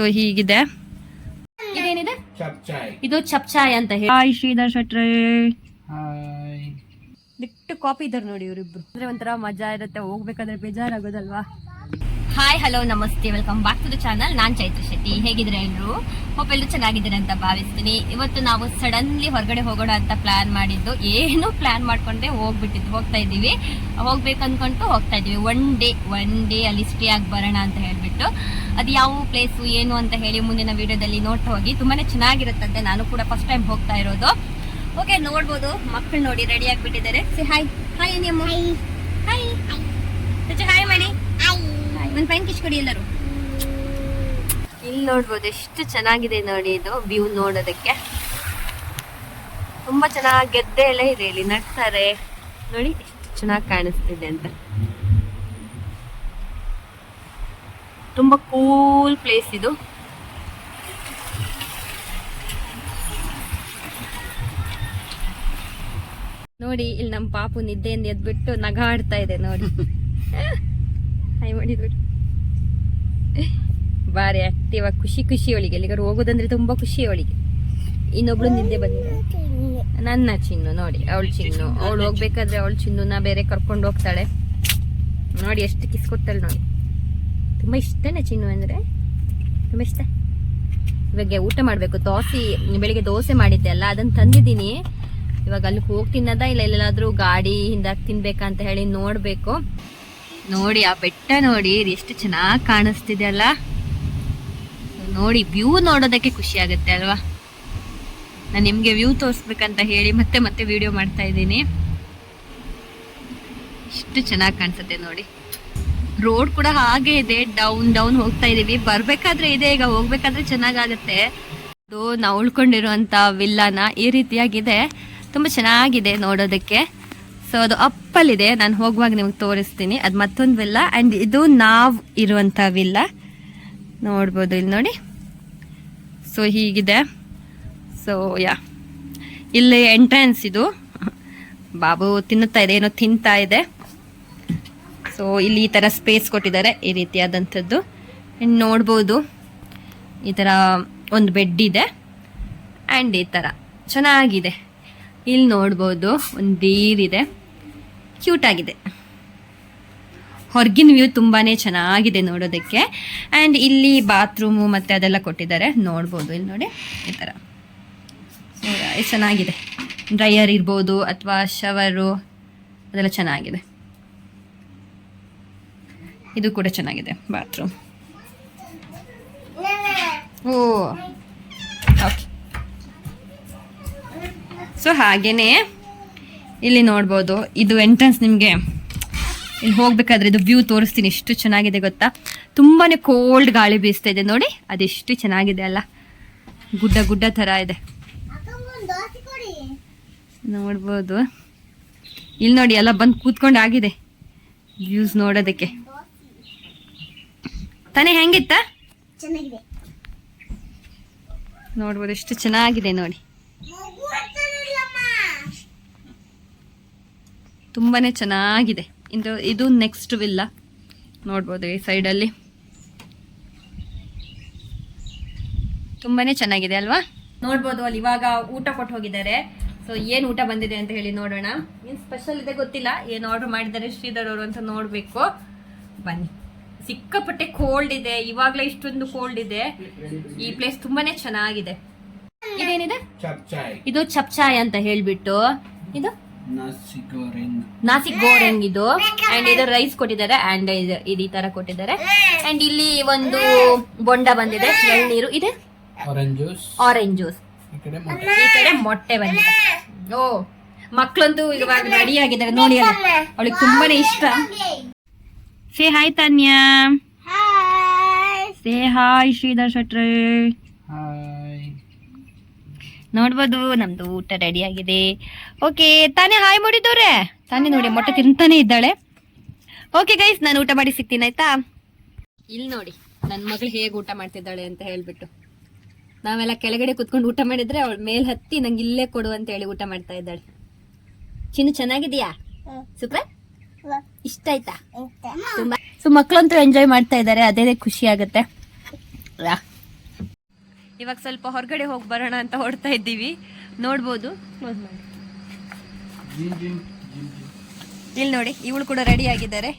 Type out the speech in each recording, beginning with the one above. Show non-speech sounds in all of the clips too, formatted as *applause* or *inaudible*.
So ಹೀಗಿದೆ. ಇದೇನಿದೆ? ಚಪ್ಚಾಯ್. ಇದು ಚಪ್ಚಾಯ್ ಅಂತ ಹೇಳಿ. ಹಾಯ್ ಶ್ರೀಧರ್ ಶೆಟ್ರೆ. ಹಾಯ್ ಬಿಟ್ಟು ಕಾಪಿ ಇದ್ದಾರೆ ನೋಡಿ ಇವರಿಬ್ರು. ಅಂದ್ರೆ ಒಂಥರ ಮಜಾ ಇರುತ್ತೆ ಹೋಗ್ಬೇಕಾದ್ರೆ ಬೇಜಾರಾಗೋದಲ್ವಾ? ಹಾಯ್ ಹಲೋ ನಮಸ್ತೆ. Welcome back to the channel ನಾನ್ ಚೈತ್ರ ಶೆಟ್ಟಿ. ಹೇಗಿದ್ರೆ ಎಲ್ರು? ಹೋಪ್ ಎಲ್ಲರೂ ಚೆನ್ನಾಗಿದ್ದಾರೆ ಅಂತ ಭಾವಿಸ್ತೀನಿ. ಇವತ್ತು ನಾವು ಸಡನ್ಲಿ ಹೊರಗಡೆ ಹೋಗೋಣ ಅಂತ ಪ್ಲಾನ್ ಮಾಡಿದ್ದು. ಏನು ಪ್ಲಾನ್ ಮಾಡ್ಕೊಂಡ್ರೆ ಹೋಗ್ಬಿಟ್ಟಿದ್ದು. ಹೋಗ್ತಾ ಇದೀವಿ ಹೋಗ್ಬೇಕು ಅಂದ್ಕೊಂಡು ಹೋಗ್ತಾ ಇದೀವಿ ಒನ್ ಡೇ ಒನ್ ಡೇ ಅಲ್ಲಿ ಸ್ಟೇ ಆಗಿ ಬರೋಣ ಅಂತ ಹೇಳ್ಬಿಟ್ಟು. ಅದು ಯಾವ ಪ್ಲೇಸು ಏನು ಅಂತ ಹೇಳಿ ಮುಂದಿನ ವಿಡಿಯೋದಲ್ಲಿ ನೋಡ್ತಾ ಹೋಗಿ. ತುಂಬಾ ಚೆನ್ನಾಗಿರುತ್ತಂತೆ. ನಾನು ಕೂಡ ಫಸ್ಟ್ ಟೈಮ್ ಹೋಗ್ತಾ ಇರೋದು. ಓಕೆ ನೋಡ್ಬೋದು. ಮಕ್ಕಳು ನೋಡಿ ರೆಡಿ ಆಗಿಬಿಟ್ಟಿದ್ದಾರೆ. ಸಿ ಹಾಯ್ ಹಾಯ್ ಅಮ್ಮ ಹಾಯ್ ಹಾಯ್ ಮಾಡಿ ನನ್ನ ಫ್ರೆಂಡ್ ಕಿಶ್ ಕೊಡಿ ಎಲ್ಲರೂ. ಇಲ್ಲಿ ನೋಡ್ಬೋದು ಎಷ್ಟು ಚೆನ್ನಾಗಿದೆ ನೋಡಿ ಇದು ವ್ಯೂ ನೋಡೋದಕ್ಕೆ. ತುಂಬಾ ಚೆನ್ನಾಗಿ ಗೆದ್ದೆ ಎಲ್ಲ ಇದೆ ಇಲ್ಲಿ ನಡ್ತಾರೆ ನೋಡಿ ಎಷ್ಟು ಚೆನ್ನಾಗಿ ಕಾಣಿಸ್ತಿದೆ ಅಂತ. ತುಂಬಾ ಕೂಲ್ ಪ್ಲೇಸ್ ಇದು. ನೋಡಿ ಇಲ್ಲಿ ನಮ್ಮ ಪಾಪು ನಿದ್ದೆಯಿಂದ ಎದ್ಬಿಟ್ಟು ನಗಾಡ್ತಾ ಇದೆ ನೋಡಿ. *laughs* ಹಾಯ್ ಮಾಡಿದ್ರು ಬಾರಿ ಆಕ್ಟಿವ್ ಆಗಿ ಖುಷಿ ಖುಷಿ ಅವಳಿಗೆ. ಎಲ್ಲಿಗಾರು ಹೋಗೋದಂದ್ರೆ ತುಂಬಾ ಖುಷಿ ಅವಳಿಗೆ. ಇನ್ನೊಬ್ಳು ನಿದ್ದೆ ಬಂದಿದೆ. ನನ್ನ ಚಿನ್ನು, ನೋಡಿ, ಅವಳು ಚಿನ್ನು. ಅವಳು ಹೋಗ್ಬೇಕಾದ್ರೆ ಅವಳು ಚಿನ್ನುನ ಬೇರೆ ಕರ್ಕೊಂಡು ಹೋಗ್ತಾಳೆ. ನೋಡಿ, ಎಷ್ಟು ಕಿಸ್ ಕೊಡ್ತಾಳೆ ನೋಡಿ. ತುಂಬ ಇಷ್ಟನೇ ಚಿನ್ನು ಅಂದ್ರೆ? ತುಂಬ ಇಷ್ಟ. ಇವಾಗ ಊಟ ಮಾಡಬೇಕು. ದೋಸೆ ಬೆಳಿಗ್ಗೆ ದೋಸೆ ಮಾಡಿದ್ದೆ ಅಲ್ಲ, ಅದನ್ನ ತಂದಿದ್ದೀನಿ. ಇವಾಗ ಅಲ್ಲಿ ಹೋಗಿ ತಿನ್ನದ ಇಲ್ಲ, ಎಲ್ಲಾದ್ರೂ ಗಾಡಿ ಹಿಂದಾಗಿ ತಿನ್ಬೇಕಾ ಅಂತ ಹೇಳಿ ನೋಡ್ಬೇಕು. ನೋಡಿ, ಆ ಬೆಟ್ಟ ನೋಡಿ ಎಷ್ಟು ಚೆನ್ನಾಗಿ ಕಾಣಿಸ್ತಿದೆ ಅಲ್ಲ? ನೋಡಿ ವ್ಯೂ ನೋಡೋದಕ್ಕೆ ಖುಷಿ ಆಗುತ್ತೆ ಅಲ್ವಾ? ನಾನು ನಿಮಗೆ ವ್ಯೂ ತೋರಿಸ್ಬೇಕಂತ ಹೇಳಿ ಮತ್ತೆ ಮತ್ತೆ ವಿಡಿಯೋ ಮಾಡ್ತಾ ಇದ್ದೀನಿ. ಇಷ್ಟು ಚೆನ್ನಾಗಿ ಕಾಣಿಸುತ್ತೆ ನೋಡಿ. ರೋಡ್ ಕೂಡ ಹಾಗೆ ಇದೆ ಡೌನ್ ಡೌನ್ ಹೋಗ್ತಾ ಇದೀವಿ. ಬರ್ಬೇಕಾದ್ರೆ ಇದೆ, ಈಗ ಹೋಗ್ಬೇಕಾದ್ರೆ ಚೆನ್ನಾಗಾಗತ್ತೆ. ನಾವು ಉಳ್ಕೊಂಡಿರುವಂತ ವಿಲ್ಲಾನ ಈ ರೀತಿಯಾಗಿದೆ. ತುಂಬಾ ಚೆನ್ನಾಗಿದೆ ನೋಡೋದಕ್ಕೆ. ಸೊ ಅದು ಅಪ್ಪಲ್ಲಿದೆ. ನಾನು ಹೋಗುವಾಗ ನಿಮ್ಗೆ ತೋರಿಸ್ತೀನಿ. ಅದು ಮತ್ತೊಂದು ವಿಲ್ಲ. ಆ್ಯಂಡ್ ಇದು ನಾವು ಇರುವಂಥ ವಿಲ್ಲ. ನೋಡ್ಬೋದು ಇಲ್ಲಿ ನೋಡಿ. ಸೊ ಹೀಗಿದೆ. ಸೊ ಯಾ ಇಲ್ಲಿ ಎಂಟ್ರೆನ್ಸ್ ಇದು. ಬಾಬು ತಿನ್ನುತ್ತಾ ಇದೆ, ಏನೋ ತಿಂತಾ ಇದೆ. ಸೊ ಇಲ್ಲಿ ಈ ಥರ ಸ್ಪೇಸ್ ಕೊಟ್ಟಿದ್ದಾರೆ, ಈ ರೀತಿಯಾದಂಥದ್ದು. ಆ್ಯಂಡ್ ನೋಡ್ಬೋದು, ಈ ಥರ ಒಂದು ಬೆಡ್ ಇದೆ. ಆ್ಯಂಡ್ ಈ ಥರ ಚೆನ್ನಾಗಿದೆ. ಇಲ್ಲಿ ನೋಡ್ಬೋದು, ಒಂದು ನೀರಿದೆ. ಕ್ಯೂಟ್ ಆಗಿದೆ. ಹೊರಗಿನ ವ್ಯೂ ತುಂಬಾ ಚೆನ್ನಾಗಿದೆ ನೋಡೋದಕ್ಕೆ. ಆ್ಯಂಡ್ ಇಲ್ಲಿ ಬಾತ್ರೂಮು ಮತ್ತು ಅದೆಲ್ಲ ಕೊಟ್ಟಿದ್ದಾರೆ. ನೋಡ್ಬೋದು ಇಲ್ಲಿ ನೋಡಿ, ಈ ಥರ ಚೆನ್ನಾಗಿದೆ. ಡ್ರೈಯರ್ ಇರ್ಬೋದು ಅಥವಾ ಶವರು ಅದೆಲ್ಲ ಚೆನ್ನಾಗಿದೆ. ಇದು ಕೂಡ ಚೆನ್ನಾಗಿದೆ ಬಾತ್ರೂಮ್ ಓ ಓಕೆ ಸೊ ಹಾಗೇನೆ ಇಲ್ಲಿ ನೋಡ್ಬೋದು ಇದು ಎಂಟ್ರೆನ್ಸ್ ನಿಮಗೆ ಇಲ್ಲಿ ಹೋಗ್ಬೇಕಾದ್ರೆ ಇದು ವ್ಯೂ ತೋರಿಸ್ತೀನಿ ಎಷ್ಟು ಚೆನ್ನಾಗಿದೆ ಗೊತ್ತಾ? ತುಂಬಾ ಕೋಲ್ಡ್ ಗಾಳಿ ಬೀಸ್ತಾ ಇದೆ ನೋಡಿ ಅದೆಷ್ಟು ಚೆನ್ನಾಗಿದೆ ಅಲ್ಲ? ಗುಡ್ಡ ಗುಡ್ಡ ಥರ ಇದೆ. ನೋಡ್ಬೋದು. ಇಲ್ಲಿ ನೋಡಿ ಎಲ್ಲ ಬಂದು ಕೂತ್ಕೊಂಡು ಆಗಿದೆ ವ್ಯೂಸ್ ನೋಡೋದಕ್ಕೆ. ತಾನೇ ಹೆಂಗಿತ್ತ? ನೋಡ್ಬೋದು ಎಷ್ಟು ಚೆನ್ನಾಗಿದೆ ನೋಡಿ. ತುಂಬಾನೇ ಚೆನ್ನಾಗಿದೆ. ಇದು ಇದು ನೆಕ್ಸ್ಟ್ ವಿಲ್ಲ ನೋಡ್ಬೋದು ಈ ಸೈಡಲ್ಲಿ ತುಂಬಾನೇ ಚೆನ್ನಾಗಿದೆ ಅಲ್ವಾ? ನೋಡ್ಬೋದು ಅಲ್ಲಿ ಇವಾಗ ಊಟ ಕೊಟ್ಟು ಹೋಗಿದ್ದಾರೆ. ಸೊ ಏನು ಊಟ ಬಂದಿದೆ ಅಂತ ಹೇಳಿ ನೋಡೋಣ. ಏನ್ ಸ್ಪೆಷಲ್ ಇದೆ ಗೊತ್ತಿಲ್ಲ. ಏನ್ ಆರ್ಡರ್ ಮಾಡಿದ್ದಾರೆ ಶ್ರೀಧರ್ ಅವರು ಅಂತ ನೋಡ್ಬೇಕು. ಬನ್ನಿ. ಸಿಕ್ಕಾಪಟ್ಟೆ ಕೋಲ್ಡ್ ಇದೆ. ಇವಾಗ್ಲೇ ಇಷ್ಟೊಂದು ಕೋಲ್ಡ್ ಇದೆ. ಈ ಪ್ಲೇಸ್ ತುಂಬಾನೇ ಚೆನ್ನಾಗಿದೆ. ಇದೇನಿದೆ? ಇದು ಚಪ್ಚಾಯ್ ಅಂತ ಹೇಳ್ಬಿಟ್ಟು. ಇದು? ನಾಸಿ ಗೋರೆಂಗ್ ನಾಸಿಕ್ ಗೋರೆಂಗ್ ಇದು. ಅಂಡ್ ಇದು ರೈಸ್ ಕೊಟ್ಟಿದ್ದಾರೆ. ಅಂಡ್ ಇದು ಈ ತರ ಕೊಟ್ಟಿದ್ದಾರೆ. ಅಂಡ್ ಇಲ್ಲಿ ಒಂದು ಬೊಂಡ ಬಂದಿದೆ. ಎಳ್ನೀರು. ಇದೆ? ಆರೆಂಜ್ ಜ್ಯೂಸ್ ಆರೆಂಜ್ ಜ್ಯೂಸ್ ಈ ಕಡೆ ಮೊಟ್ಟೆ. ಬಂದಿದೆ. ಓ ಮಕ್ಕಳಂತೂ ಇವಾಗ ರೆಡಿ ಆಗಿದ್ದಾರೆ. ನೋಡಿ ಅಲ್ಲಿ. ಅವಳಿಗೆ ತುಂಬಾನೇ ಇಷ್ಟ. Say hi Tanya say hi Sridhar ಶೆಟ್ರೆ. ನೋಡ್ಬೋದು ನಮ್ದು ಊಟ ರೆಡಿ ಆಗಿದೆ. ಓಕೆ ತಾನೇ ಹಾಯ್ ಮಾಡಿದ್ದವ್ರೆ? ತಾನೇ ನೋಡಿ ಮೊಟ್ಟೆ ತಿಂತಾನೆ ಇದ್ದಾಳೆ. ಓಕೆ ಗೈಸ್ ನಾನು ಊಟ ಮಾಡಿ ಸಿಗ್ತೀನಿ ಆಯ್ತಾ? ಇಲ್ಲಿ ನೋಡಿ ನನ್ನ ಮಗಳು ಹೇಗೆ ಊಟ ಮಾಡ್ತಿದ್ದಾಳೆ ಅಂತ ಹೇಳ್ಬಿಟ್ಟು. ನಾವೆಲ್ಲ ಕೆಳಗಡೆ ಕುತ್ಕೊಂಡು ಊಟ ಮಾಡಿದ್ರೆ ಅವಳು ಮೇಲೆ ಹತ್ತಿ ನಂಗೆ ಇಲ್ಲೇ ಕೊಡು ಅಂತ ಹೇಳಿ ಊಟ ಮಾಡ್ತಾ ಇದ್ದಾಳೆ. ಚಿನ್ನು ಚೆನ್ನಾಗಿದೆಯಾ? ಸೂಪರ್ ಇಷ್ಟ ಆಯ್ತಾ? ತುಂಬಾ ಸೊ ಮಕ್ಕಳಂತೂ ಎಂಜಾಯ್ ಮಾಡ್ತಾ ಇದ್ದಾರೆ ಅದೇ ಖುಷಿ ಆಗುತ್ತೆ. ಯಾ. ಇವಾಗ ಸ್ವಲ್ಪ ಹೊರಗಡೆ ಹೋಗಿ ಬರೋಣ ಅಂತ ಹೊಡ್ತಾ ಇದ್ದೀವಿ. ನೋಡ್ಬೋದು. ಕ್ಲೋಸ್ ಮಾಡಿ ಇಲ್ಲಿ ನೋಡಿ ಇವಳು ಕೂಡ ರೆಡಿ ಆಗಿದ್ದಾರೆ.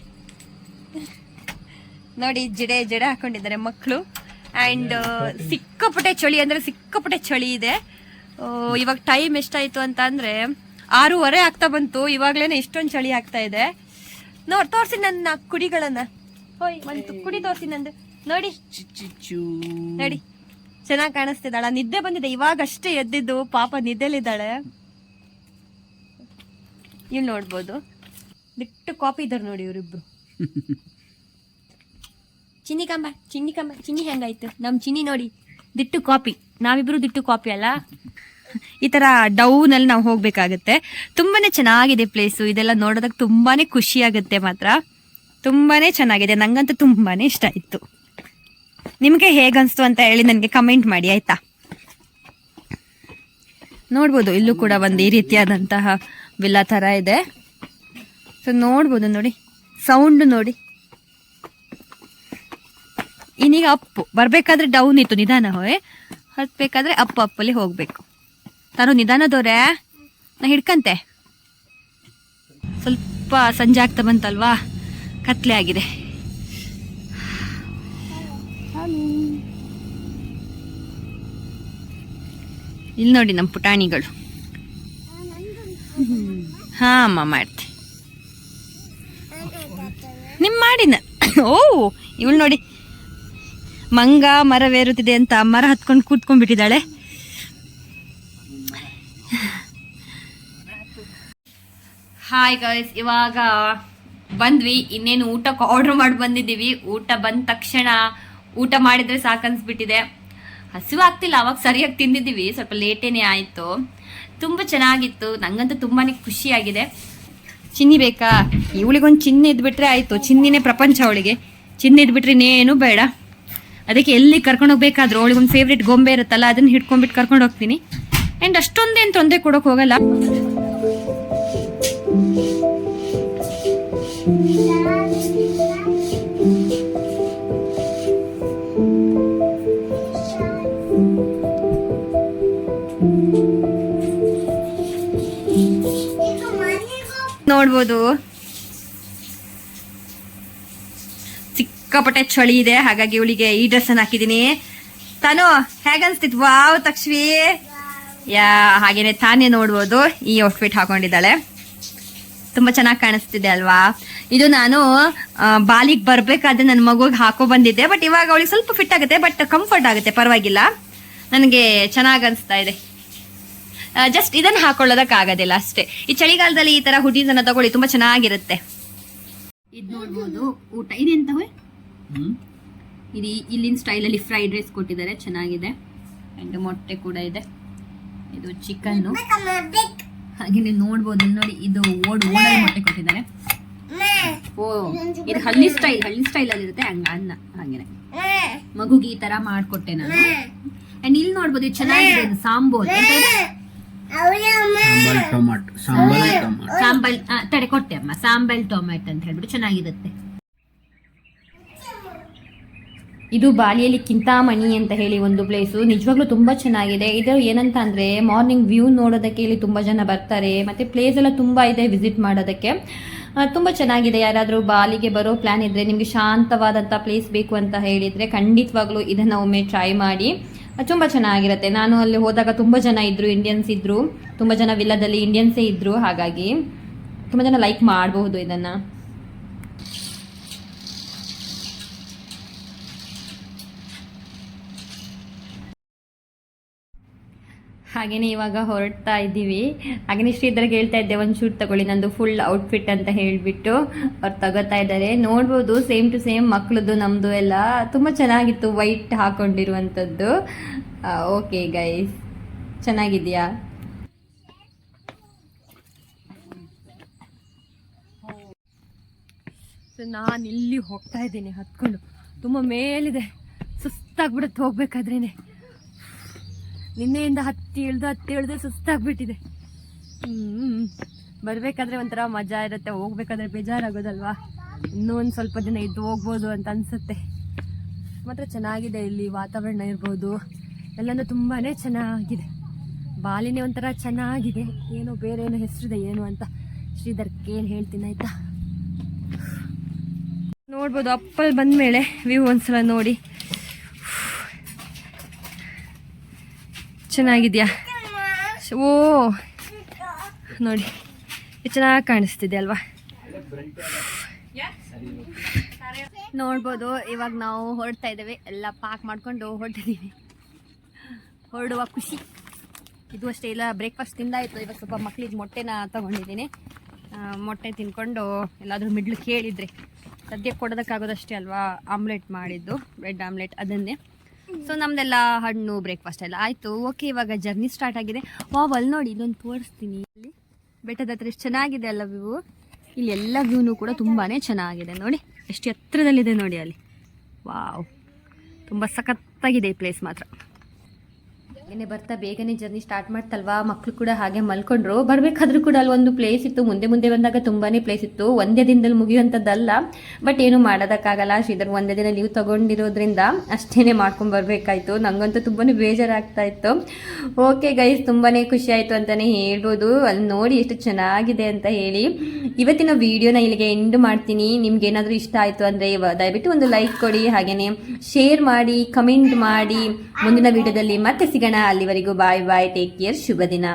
ನೋಡಿ ಜಡೆ ಜಡೆ ಹಾಕೊಂಡಿದ್ದಾರೆ ಮಕ್ಕಳು. ಆ್ಯಂಡ್ ಸಿಕ್ಕಾಪಟ್ಟೆ ಚಳಿ ಅಂದರೆ ಸಿಕ್ಕಾಪಟ್ಟೆ ಚಳಿ ಇದೆ. ಇವಾಗ ಟೈಮ್ ಎಷ್ಟಾಯಿತು ಅಂತ ಅಂದರೆ ಆರೂವರೆ ಆಗ್ತಾ ಬಂತು. ಇವಾಗಲೇ ಇಷ್ಟೊಂದು ಚಳಿ ಆಗ್ತಾ ಇದೆ. ನೋಡಿ ತೋರಿಸಿ ನನ್ನ ಕುಡಿಗಳನ್ನ. ಹೋಯ್ ಒಂದು ಕುಡಿ ತೋರಿಸಿ ನಂದು. ನೋಡಿ. ನೋಡಿ. ಚೆನ್ನಾಗಿ ಕಾಣಿಸ್ತಿದ್ದಾಳ. ನಿದ್ದೆ ಬಂದಿದೆ. ಇವಾಗಷ್ಟೇ ಎದ್ದಿದ್ದು. ಪಾಪ ನಿದ್ದೆಲಿದ್ದಾಳೆ ಇಲ್ಲಿ ನೋಡ್ಬೋದು. ದಿಟ್ಟು ಕಾಪಿ ಇದ್ದಾರೆ ನೋಡಿ ಇವರಿಬ್ರು. ಚಿನ್ನಿ ಕಂಬ ಚಿನ್ನಿ ಕಂಬ, ಚಿನ್ನಿ ಹೆಂಗಾಯ್ತು? ನಮ್ಮ ಚಿನ್ನಿ ನೋಡಿ. Ditto copy. ನಾವಿಬ್ರು ದಿಟ್ಟು ಕಾಪಿ ಅಲ್ಲ? ಈ ತರ ಡೌನಲ್ಲಿ ನಾವು ಹೋಗ್ಬೇಕಾಗತ್ತೆ. ತುಂಬಾನೇ ಚೆನ್ನಾಗಿದೆ ಪ್ಲೇಸು. ಇದೆಲ್ಲ ನೋಡೋದಕ್ಕೆ ತುಂಬಾನೇ ಖುಷಿ ಆಗುತ್ತೆ ಮಾತ್ರ. ತುಂಬಾನೇ ಚೆನ್ನಾಗಿದೆ. ನಂಗಂತೂ ತುಂಬಾನೇ ಇಷ್ಟ ಆಯ್ತು. ನಿಮಗೆ ಹೇಗನ್ಸ್ತು ಅಂತ ಹೇಳಿ ನನಗೆ ಕಮೆಂಟ್ ಮಾಡಿ, ಆಯ್ತಾ? ನೋಡ್ಬೋದು, ಇಲ್ಲೂ ಕೂಡ ಒಂದು ಈ ರೀತಿಯಾದಂತಹ ವಿಲ್ಲಾ ಥರ ಇದೆ. ಸೊ ನೋಡ್ಬೋದು ನೋಡಿ ಸೌಂಡ್ ನೋಡಿ. ಇನ್ನೀಗ ಅಪ್ಪು, ಬರಬೇಕಾದ್ರೆ ಡೌನ್ ಇತ್ತು, ನಿಧಾನ ಹೋಯ್. ಹತ್ಬೇಕಾದ್ರೆ ಅಪ್ಪು ಅಪ್ಪಲ್ಲಿ ಹೋಗಬೇಕು. ತಾನು ನಿಧಾನದವ್ರೆ, ನಾ ಹಿಡ್ಕಂತೆ. ಸ್ವಲ್ಪ ಸಂಜೆ ಆಗ್ತಾ ಬಂತಲ್ವಾ? ಕತ್ಲೆ ಆಗಿದೆ. ಇಲ್ಲಿ ನೋಡಿ ನಮ್ಮ ಪುಟಾಣಿಗಳು. ಹಾಂ, ಅಮ್ಮ ಮಾಡ್ತೆ. ನಿಮ್ ಮಾಡಿನ. ಓ, ಇವಳು ನೋಡಿ. ಮಂಗ ಮರವೇರುತ್ತಿದೆ ಅಂತ ಮರ ಹತ್ಕೊಂಡು ಕೂತ್ಕೊಂಡ್ಬಿಟ್ಟಿದ್ದಾಳೆ. ಹಾಯ್ ಗೈಸ್ ಇವಾಗ ಬಂದ್ವಿ. ಇನ್ನೇನು ಊಟಕ್ಕೆ ಆರ್ಡರ್ ಮಾಡಿ ಬಂದಿದ್ದೀವಿ. ಊಟ ಬಂದ ತಕ್ಷಣ ಊಟ ಮಾಡಿದ್ರೆ ಸಾಕನ್ಸ್ಬಿಟ್ಟಿದೆ. ಹಸಿವು ಆಗ್ತಿಲ್ಲ ಅವಾಗ ಸರಿಯಾಗಿ ತಿಂದಿದ್ದೀವಿ. ಸ್ವಲ್ಪ ಲೇಟೇನೆ ಆಯಿತು. ತುಂಬ ಚೆನ್ನಾಗಿತ್ತು. ನಂಗಂತೂ ತುಂಬಾ ಖುಷಿಯಾಗಿದೆ. ಚಿನ್ನಿ ಬೇಕಾ? ಇವಳಿಗೊಂದು ಚಿನ್ನಿ ಇದ್ಬಿಟ್ರೆ ಆಯಿತು. ಚಿನ್ನಿನೇ ಪ್ರಪಂಚ ಅವಳಿಗೆ. ಚಿನ್ನಿ ಇದ್ಬಿಟ್ರೆ ಇನ್ನೇನು ಬೇಡ. ಅದಕ್ಕೆ ಎಲ್ಲಿ ಕರ್ಕೊಂಡು ಹೋಗ್ಬೇಕಾದ್ರೂ ಅವಳಿಗೊಂದು ಫೇವ್ರೇಟ್ ಗೊಂಬೆ ಇರುತ್ತಲ್ಲ, ಅದನ್ನ ಹಿಡ್ಕೊಂಡ್ಬಿಟ್ಟು ಕರ್ಕೊಂಡು ಹೋಗ್ತೀನಿ. ಆ್ಯಂಡ್ ಅಷ್ಟೊಂದೇನು ತೊಂದರೆ ಕೊಡೋಕೆ ಹೋಗಲ್ಲ. ನೋಡ್ಬೋದು. ಸಿಕ್ಕಾಪಟ್ಟೆ ಚಳಿ ಇದೆ, ಹಾಗಾಗಿ ಇವಳಿಗೆ ಈ ಡ್ರೆಸ್ ಅನ್ನ ಹಾಕಿದೀನಿ ತಾನು ಹೇಗನ್ಸ್ತಿತ್ ವಾವ್ ತಕ್ಷವಿ ಯಾ, ಹಾಗೇನೆ ತಾನೇ ನೋಡ್ಬೋದು. ಈ ಔಟ್ಫಿಟ್ ಹಾಕೊಂಡಿದ್ದಾಳೆ. ತುಂಬಾ ಚೆನ್ನಾಗಿ ಕಾಣಿಸ್ತಿದೆ ಅಲ್ವಾ? ಇದು ನಾನು ಬಾಲಿಗೆ ಬರ್ಬೇಕಾದ್ರೆ ನನ್ನ ಮಗುಗೆ ಹಾಕೋ ಬಂದಿದ್ದೆ, ಬಟ್ ಇವಾಗ ಅವಳಿಗೆ ಸ್ವಲ್ಪ ಫಿಟ್ ಆಗುತ್ತೆ, ಬಟ್ ಕಂಫರ್ಟ್ ಆಗುತ್ತೆ, ಪರವಾಗಿಲ್ಲ. ನನಗೆ ಚೆನ್ನಾಗಿ ಅನಿಸ್ತಾ ಇದೆ. ಜಸ್ಟ್ ಇದನ್ನ ಹಾಕೊಳ್ಳೋದಕ್ಕೆ ಆಗೋದಿಲ್ಲ ಅಷ್ಟೇ. ಈ ಚಳಿಗಾಲದಲ್ಲಿ ಈ ತರ ಹುಡೀಸ್ ಅನ್ನ ತಗೊಳ್ಳಿ ತುಂಬಾ ಚೆನ್ನಾಗಿರುತ್ತೆ. ಇದು ನೋಡ್ಬೋದು ಊಟ. ಇದೆಂತ ಹ್ಮ್. ಇದು ಇಲ್ಲಿನ ಸ್ಟೈಲಲ್ಲಿ ಫ್ರೈಡ್ ರೈಸ್ ಕೊಟ್ಟಿದ್ದಾರೆ ಚೆನ್ನಾಗಿದೆ. ಆ್ಯಂಡ್ ಮೊಟ್ಟೆ ಕೂಡ ಇದೆ. ಇದು ಚಿಕನ್ನು ಹಾಗೆ ನೀವು ನೋಡ್ಬೋದು. ನೋಡಿ ಇದು ಓಡ್ ಓಡಲ್ ಮೊಟ್ಟೆ ಕೊಟ್ಟಿದ್ದಾರೆ. ಓ ಇದು ಹಳ್ಳಿ ಸ್ಟೈಲ್ ಹಳ್ಳಿ ಸ್ಟೈಲ್ ಅಲ್ಲಿ ಇರುತ್ತೆ ಹಂಗ ಅನ್ನ ಹಾಗೆ ಮಗುಗೆ ಈ ತರ ಮಾಡಿಕೊಟ್ಟೆ ನಾನು. ಅಂಡ್ ಇಲ್ಲಿ ನೋಡ್ಬೋದು ಇದು ಚೆನ್ನಾಗಿದೆ ಇದು ಸಾಂಬೋರ್? ಸಾಂಬಲ್ ಟೊಮೆಟೊ ಸಾಂಬಲ್ ಟೊಮಾಟ್. ಸಾಂಬಲ್ ತಡೆ ಕೊಟ್ಟೆ ಅಮ್ಮ. ಸಾಂಬಲ್ ಟೊಮ್ಯಾಟೊ ಅಂತ ಹೇಳ್ಬಿಟ್ಟು ಚೆನ್ನಾಗಿರುತ್ತೆ. ಇದು ಬಾಲಿಯಲ್ಲಿ ಕಿಂತಾಮಣಿ ಅಂತ ಹೇಳಿ ಒಂದು ಪ್ಲೇಸು ನಿಜವಾಗ್ಲೂ ತುಂಬ ಚೆನ್ನಾಗಿದೆ. ಇದು ಏನಂತ ಅಂದರೆ ಮಾರ್ನಿಂಗ್ ವ್ಯೂ ನೋಡೋದಕ್ಕೆ ಇಲ್ಲಿ ತುಂಬ ಜನ ಬರ್ತಾರೆ. ಮತ್ತು ಪ್ಲೇಸ್ ಎಲ್ಲ ತುಂಬ ಇದೆ ವಿಸಿಟ್ ಮಾಡೋದಕ್ಕೆ. ತುಂಬಾ ತುಂಬ ಚೆನ್ನಾಗಿದೆ. ಯಾರಾದರೂ ಬಾಲಿಗೆ ಬರೋ ಪ್ಲ್ಯಾನ್ ಇದ್ದರೆ ನಿಮಗೆ ಶಾಂತವಾದಂಥ ಪ್ಲೇಸ್ ಬೇಕು ಅಂತ ಹೇಳಿದರೆ ಖಂಡಿತವಾಗ್ಲೂ ಇದನ್ನು ಒಮ್ಮೆ ಟ್ರೈ ಮಾಡಿ. ತುಂಬ ಚೆನ್ನಾಗಿರುತ್ತೆ. ನಾನು ಅಲ್ಲಿ ಹೋದಾಗ ತುಂಬ ಜನ ಇದ್ದರು ಇಂಡಿಯನ್ಸ್ ಇದ್ದರು ತುಂಬ ಜನ ವಿಲ್ಲದಲ್ಲಿ ಇಂಡಿಯನ್ಸೇ ಇದ್ದರು ಹಾಗಾಗಿ ತುಂಬ ಜನ ಲೈಕ್ ಮಾಡಬಹುದು ಇದನ್ನು. ಹಾಗೇನೆ ಇವಾಗ ಹೊರಡ್ತಾ ಇದ್ದೀವಿ. ಹಾಗೇನೆ ಶ್ರೀಧರ್ಗೆ ಹೇಳ್ತಾ ಇದ್ದೆ, ಒಂದು ಶೂಟ್ ತಗೊಳ್ಳಿ, ನಂದು ಫುಲ್ ಔಟ್ಫಿಟ್ ಅಂತ ಹೇಳಿಬಿಟ್ಟು ಅವ್ರು ತಗೋತಾ ಇದ್ದಾರೆ. ನೋಡ್ಬೋದು ಸೇಮ್ ಟು ಸೇಮ್ ಮಕ್ಕಳದು ನಮ್ಮದು ಎಲ್ಲ. ತುಂಬ ಚೆನ್ನಾಗಿತ್ತು ವೈಟ್ ಹಾಕೊಂಡಿರುವಂಥದ್ದು ಓಕೆ ಗೈಸ್ ಚೆನ್ನಾಗಿದೆಯಾ? ಸೊ ನಾನು ಇಲ್ಲಿ ಹೋಗ್ತಾ ಇದ್ದೀನಿ, ಹತ್ಕೊಂಡು. ತುಂಬ ಮೇಲಿದೆ. ಸುಸ್ತಾಗ್ಬಿಡುತ್ತೆ ಹೋಗ್ಬೇಕಾದ್ರೇನೆ. ನಿನ್ನೆಯಿಂದ ಹತ್ತಿ ಇಳಿದು ಹತ್ತಿ ಇಳ್ದು ಸುಸ್ತಾಗ್ಬಿಟ್ಟಿದೆ. ಹ್ಞೂ ಬರಬೇಕಾದ್ರೆ ಒಂಥರ ಮಜಾ ಇರುತ್ತೆ, ಹೋಗ್ಬೇಕಾದ್ರೆ ಬೇಜಾರಾಗೋದಲ್ವಾ? ಇನ್ನೂ ಒಂದು ಸ್ವಲ್ಪ ದಿನ ಇದ್ದು ಹೋಗ್ಬೋದು ಅಂತ ಅನ್ಸುತ್ತೆ. ಮಾತ್ರ ಚೆನ್ನಾಗಿದೆ ಇಲ್ಲಿ ವಾತಾವರಣ ಇರ್ಬೋದು. ಎಲ್ಲನೂ ತುಂಬಾ ಚೆನ್ನಾಗಿದೆ. ಬಾಲಿನೇ ಒಂಥರ ಚೆನ್ನಾಗಿದೆ. ಏನೋ ಬೇರೆ ಏನೋ ಹೆಸರಿದೆ ಏನು ಅಂತ. ಶ್ರೀಧರ್ ಕೇಳಿ ಹೇಳ್ತೀನಿ, ಆಯಿತಾ? ನೋಡ್ಬೋದು ಅಪ್ಪಲ್ಲಿ ಬಂದಮೇಲೆ ವ್ಯೂ ಒಂದ್ಸಲ ನೋಡಿ. ಚೆನ್ನಾಗಿದ್ಯಾ? ಓ, ನೋಡಿ ಚೆನ್ನಾಗಿ ಕಾಣಿಸ್ತಿದೆ ಅಲ್ವಾ? ನೋಡ್ಬೋದು, ಇವಾಗ ನಾವು ಹೊರಡ್ತಾ ಇದ್ದೇವೆ. ಎಲ್ಲ ಪಾಕ್ ಮಾಡ್ಕೊಂಡು ಹೊರಟಿದ್ದೀವಿ ಹೊರಡುವ ಖುಷಿ. ಇದು ಅಷ್ಟೇ, ಇಲ್ಲ ಬ್ರೇಕ್ಫಾಸ್ಟ್ ತಿಂದಾಯಿತು ಇವಾಗ ಸ್ವಲ್ಪ ಮಕ್ಳಿಗೆ ಮೊಟ್ಟೆನ ತಗೊಂಡಿದ್ದೀನಿ. ಮೊಟ್ಟೆ ತಿನ್ಕೊಂಡು ಎಲ್ಲಾದರೂ ಮಿಡ್ಲು ಕೇಳಿದರೆ. ಸದ್ಯಕ್ಕೆ ಕೊಡೋದಕ್ಕಾಗೋದಷ್ಟೇ ಅಲ್ವಾ? ಆಮ್ಲೆಟ್ ಮಾಡಿದ್ದು ಬ್ರೆಡ್ ಆಮ್ಲೆಟ್ ಅದನ್ನೇ. ಸೊ ನಮ್ದೆಲ್ಲ ಹಣ್ಣು ಬ್ರೇಕ್ಫಾಸ್ಟ್ ಎಲ್ಲ ಆಯಿತು. ಓಕೆ ಇವಾಗ ಜರ್ನಿ ಸ್ಟಾರ್ಟ್ ಆಗಿದೆ. ವಾವ್ ಅಲ್ಲಿ ನೋಡಿ, ಇಲ್ಲೊಂದು ತೋರಿಸ್ತೀನಿ. ಇಲ್ಲಿ ಬೆಟ್ಟದ ಹತ್ರ ಎಷ್ಟು ಚೆನ್ನಾಗಿದೆ ಅಲ್ಲ ವ್ಯೂ ಇಲ್ಲಿ ಎಲ್ಲ ವ್ಯೂನು ಕೂಡ ತುಂಬಾ ಚೆನ್ನಾಗಿದೆ. ನೋಡಿ, ಎಷ್ಟು ಎತ್ತರದಲ್ಲಿದೆ ನೋಡಿ ಅಲ್ಲಿ. ವಾವ್ ತುಂಬ ಸಖತ್ತಾಗಿದೆ ಈ ಪ್ಲೇಸ್ ಮಾತ್ರ. ಬೇಗನೆ ಬರ್ತಾ ಬೇಗನೆ ಜರ್ನಿ ಸ್ಟಾರ್ಟ್ ಮಾಡ್ತಲ್ವಾ? ಮಕ್ಕಳು ಕೂಡ ಹಾಗೆ ಮಲ್ಕೊಂಡ್ರು. ಬರಬೇಕಾದ್ರೂ ಕೂಡ ಅಲ್ಲಿ ಒಂದು ಪ್ಲೇಸ್ ಇತ್ತು. ಮುಂದೆ ಮುಂದೆ ಬಂದಾಗ ತುಂಬಾನೇ ಪ್ಲೇಸ್ ಇತ್ತು. ಒಂದೇ ದಿನದಲ್ಲಿ ಮುಗಿಯುವಂಥದ್ದಲ್ಲ. ಬಟ್ ಏನು ಮಾಡೋದಕ್ಕಾಗಲ್ಲ. ಶ್ರೀಧರ್, ಒಂದೇ ದಿನ ಲೀವ್ ತಗೊಂಡಿರೋದ್ರಿಂದ ಅಷ್ಟೇನೆ ಮಾಡ್ಕೊಂಡು ಬರಬೇಕಾಯ್ತು. ನಂಗಂತೂ ತುಂಬಾನೇ ಬೇಜಾರಾಗ್ತಾ ಇತ್ತು. ಓಕೆ ಗೈಸ್ ತುಂಬಾನೇ ಖುಷಿ ಆಯಿತು ಅಂತಲೇ ಹೇಳ್ಬೋದು. ಅಲ್ಲಿ ನೋಡಿ ಎಷ್ಟು ಚೆನ್ನಾಗಿದೆ ಅಂತ ಹೇಳಿ. ಇವತ್ತಿನ ವಿಡಿಯೋನ ಇಲ್ಲಿಗೆ ಎಂಡ್ ಮಾಡ್ತೀನಿ. ನಿಮ್ಗೆ ಏನಾದರೂ ಇಷ್ಟ ಆಯಿತು ಅಂದರೆ ದಯವಿಟ್ಟು ಒಂದು ಲೈಕ್ ಕೊಡಿ. ಹಾಗೆಯೇ ಶೇರ್ ಮಾಡಿ ಕಮೆಂಟ್ ಮಾಡಿ. ಮುಂದಿನ ವಿಡಿಯೋದಲ್ಲಿ ಮತ್ತೆ ಸಿಗೋಣ. ಅಲ್ಲಿವರೆಗೂ ಬಾಯ್ ಬಾಯ್ ಟೇಕ್ ಕೇರ್ ಶುಭ ದಿನ